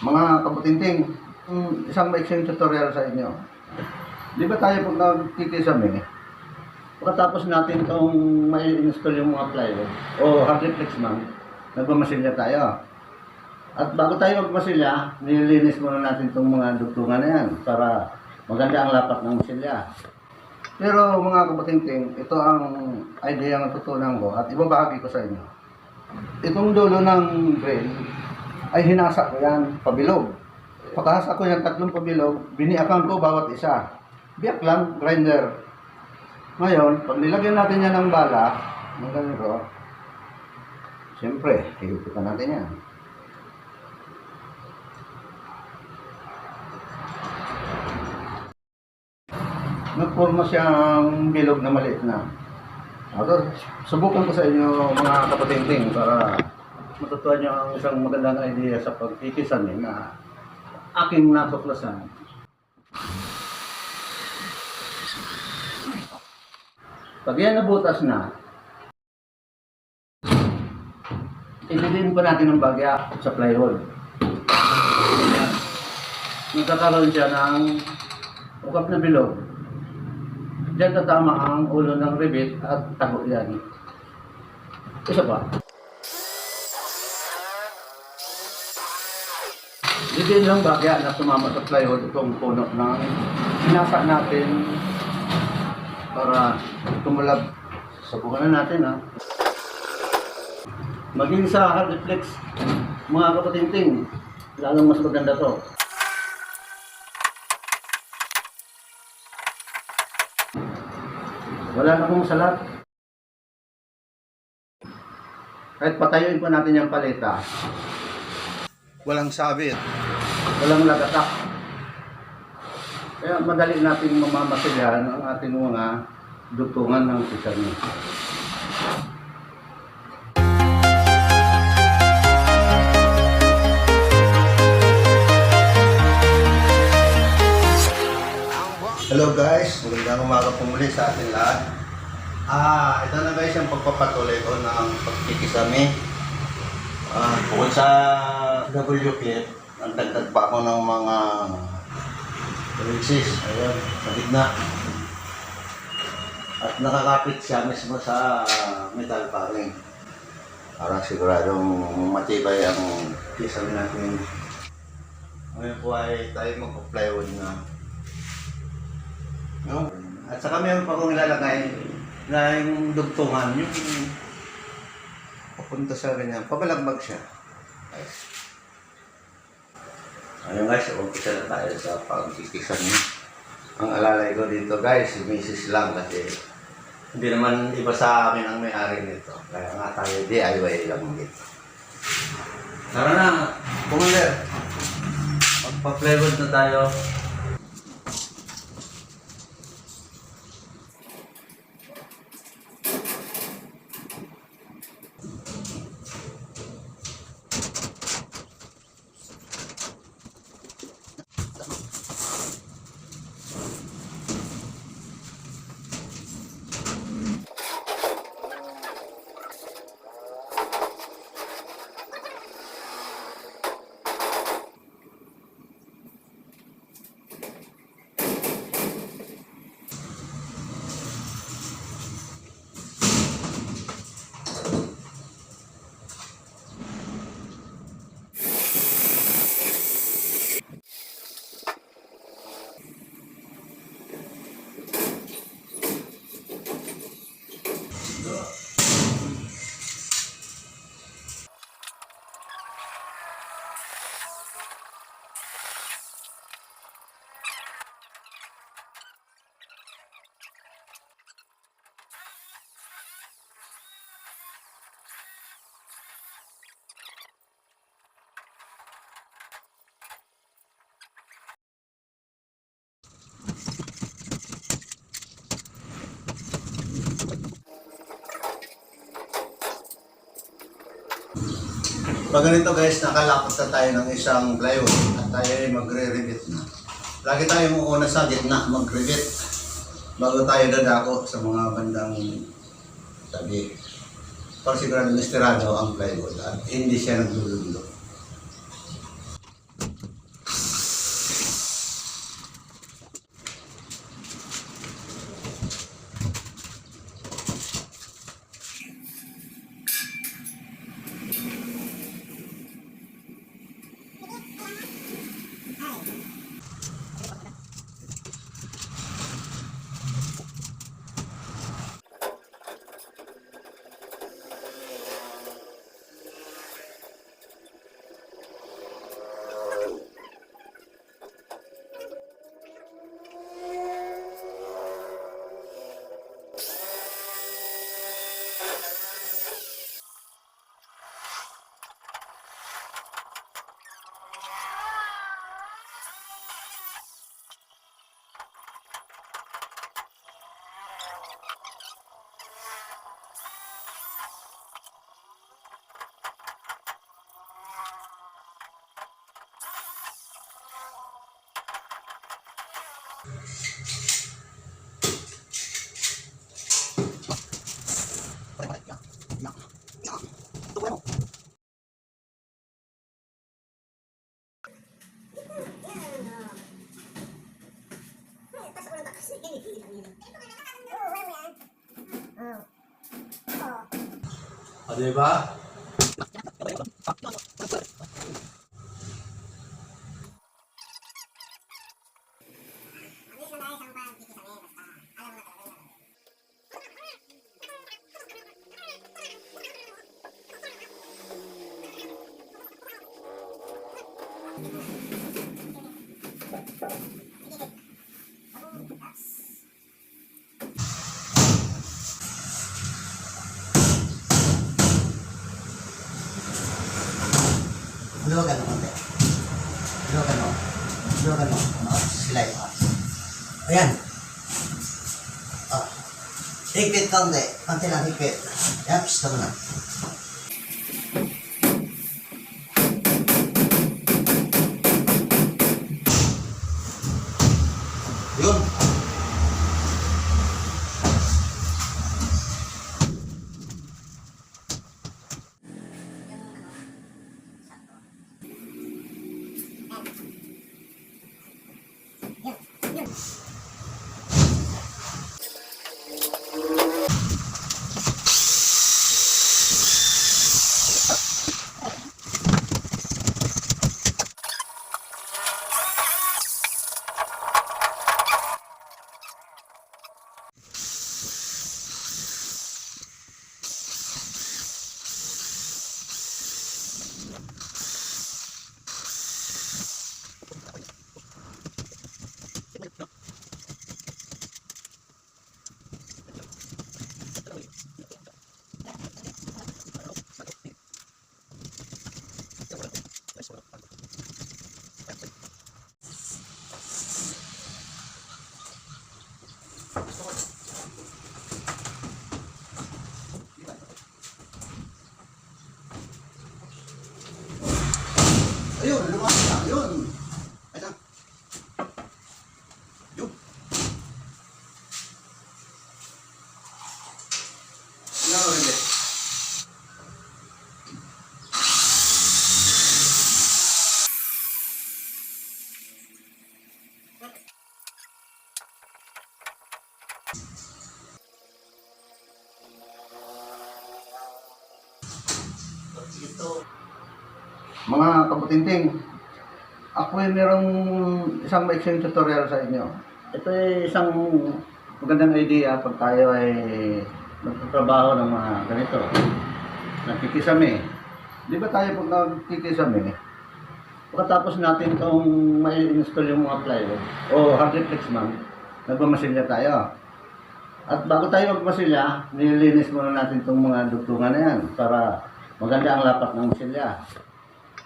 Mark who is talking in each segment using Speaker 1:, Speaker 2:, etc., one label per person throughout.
Speaker 1: Mga kabutinting, isang maiksing tutorial sa inyo. Di ba tayo pag nagkikisame, pagkatapos natin itong may install yung mga plywood o hard reflex man, nagmamasilya tayo. At bago tayo magmasilya, nililinis muna natin itong mga dugtungan na yan para maganda ang lapat ng masilya. Pero mga kabutinting, ito ang idea na tutunan ko at ibabahagi ko sa inyo. Itong dulo ng drill ay hinasa ko yan, pabilog. Pagkahasa ko yan tatlong pabilog, biniakan ko bawat isa. Biyak lang, grinder. Ngayon, pag nilagyan natin yan ng bala, ng ganito, siyempre, higupitan natin yan. Nagporma siyang bilog na maliit na. Ako, subukan ko sa inyo mga kapatinting para matutuwa niyo ang isang magandang idea sa pagkikisan eh, na aking natuklasan. Pag yan nabutas na, ililin pa natin ng bagya sa plywood. Ayan. Magkakaroon siya ng ukap na bilog. Diyan tatama ang ulo ng rivet at tago yan. Isa pa. Didiin lang bagya na tumama sa plywood itong puno ng sinasa natin para tumulab. Subukan na natin ha. Maging sa hard reflex, mga kapatinting, lalong mas maganda to. Wala na akong salat. Kahit patayuin pa natin yung paleta. Walang sabit. Walang lagatak. Kaya madali nating mamamasilyahan ang ating mga dutungan ng pisang. Hello guys, magandang umaga po muli sa ating lahat. Ah, ito na guys ang pagpapatuloy ko ng pagkikisami. Ah, bukod sa WP, nagdagdag pa ako ng mga releases. Ayan, sa gitna. At nakakapit siya mismo sa metal paring. Para siguradong matibay ang kisame natin. Ngayon po ay tayo magpa-plywood na. No? At saka meron pa akong ilalagay na yung dugtungan, yung papunta sa ganyan, pabalagbag siya. Guys. Ayun guys, umpisa na tayo sa pagkikisan niyo. Ang alalay ko dito guys, si Mrs. lang kasi hindi naman iba sa akin ang may-ari nito. Kaya nga tayo DIY lang dito. Tara na, Commander. Magpa-plywood na tayo. Pag ganito guys, nakalapot na tayo ng isang plywood at tayo ay magre-revit na. Lagi tayo muna sa gitna mag-revit bago tayo dadako sa mga bandang tabi. Para sigurado estirado ang plywood at hindi siya naglululo.
Speaker 2: O, di ba?
Speaker 3: Luwagan mo konti. Luwagan mo. Luwagan mo. Ano? Sila yung oras. Ayan. Oh. Higpit konti. Konti lang higpit. Yan, pista mo na. time.
Speaker 1: Mga kabutinting, ako ay merong isang maiksing tutorial sa inyo. Ito ay isang magandang idea pag tayo ay nagtatrabaho ng mga ganito. Nagkikisame. Di ba tayo pag nagkikisame, pagkatapos natin itong may install yung mga plywood o hard reflex man, nagmamasilya tayo. At bago tayo magmasilya, nililinis muna natin itong mga dugtungan na yan para maganda ang lapat ng masilya.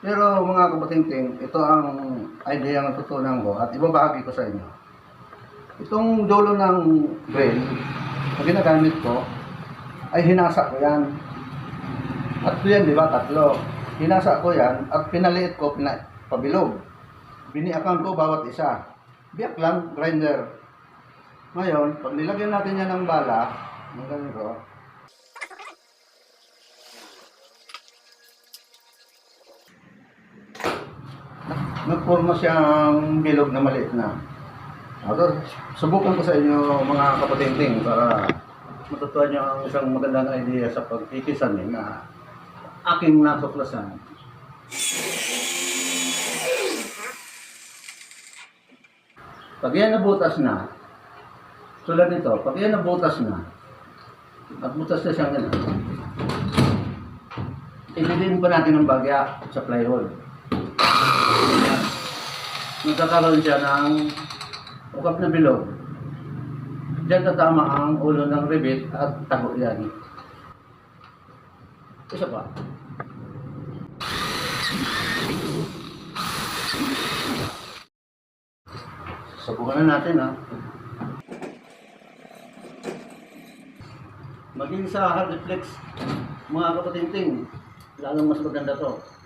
Speaker 1: Pero mga kabatingting, ito ang idea ng tutunan ko at ibabahagi ko sa inyo. Itong dulo ng brain na ginagamit ko ay hinasa ko yan. At yan, di ba? Tatlo. Hinasa ko yan at pinaliit ko, pina, pabilog. Biniakan ko bawat isa. Biyak lang, grinder. Ngayon, pag nilagyan natin yan ng bala, ng ganito, nagporma siyang bilog na maliit na. Ako, subukan ko sa inyo mga kapatinting para matutuwa niyo ang isang magandang idea sa pagkikisan eh, na aking natuklasan. Pag yan nabutas na, tulad nito, pag yan nabutas na, nagbutas na siyang gano'n, ililin pa natin ng bagya sa plywood magkakaroon siya ng ukap na bilog. Diyan tatama ang ulo ng rivet at tago yan. Isa pa. Subukan na natin ha. Maging sa hard reflex, mga kapatinting, lalong mas maganda to.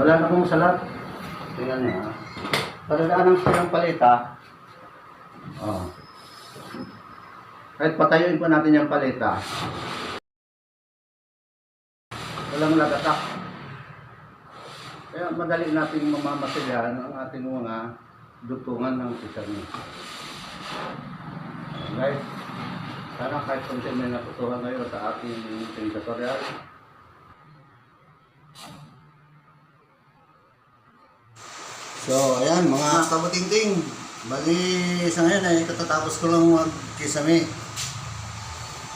Speaker 4: Wala na akong salat. Tingnan niyo ha. Paladaanan ko ng palita. Oh. Kahit patayuin pa natin yung palita. Walang lagatak. Kaya madali nating mamamasyahan ang ating mga dutungan ng sesame. Guys, sana kahit konti may natutuhan kayo sa ating tutorial.
Speaker 1: So, ayan, mga kabutingting. Bali, sa ngayon ay katatapos ko lang mag-kisame.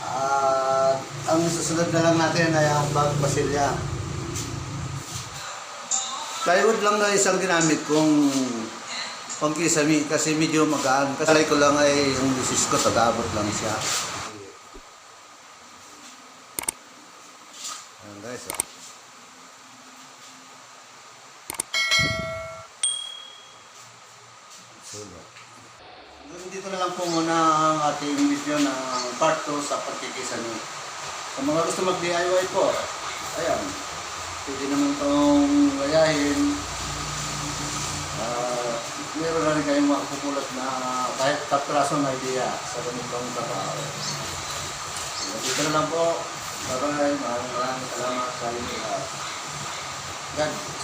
Speaker 1: At ang susunod na lang natin ay ang bag basilya. Plywood lang na isang ginamit kong pangkisame kasi medyo magaan. Kasi ko lang ay yung misis ko, tagabot lang siya. Ayan guys, oh. Sulo. Hanggang dito na lang po muna ang ating video ng part 2 sa pagkikisame. Sa mga gusto mag-DIY po, ayan, pwede naman itong gayahin. Ah, meron na rin kayong makapupulot na kahit kapraso na idea sa ganitong trabaho. Hanggang Dito na lang po. Bye-bye. Maraming maraming salamat sa inyo lahat. God.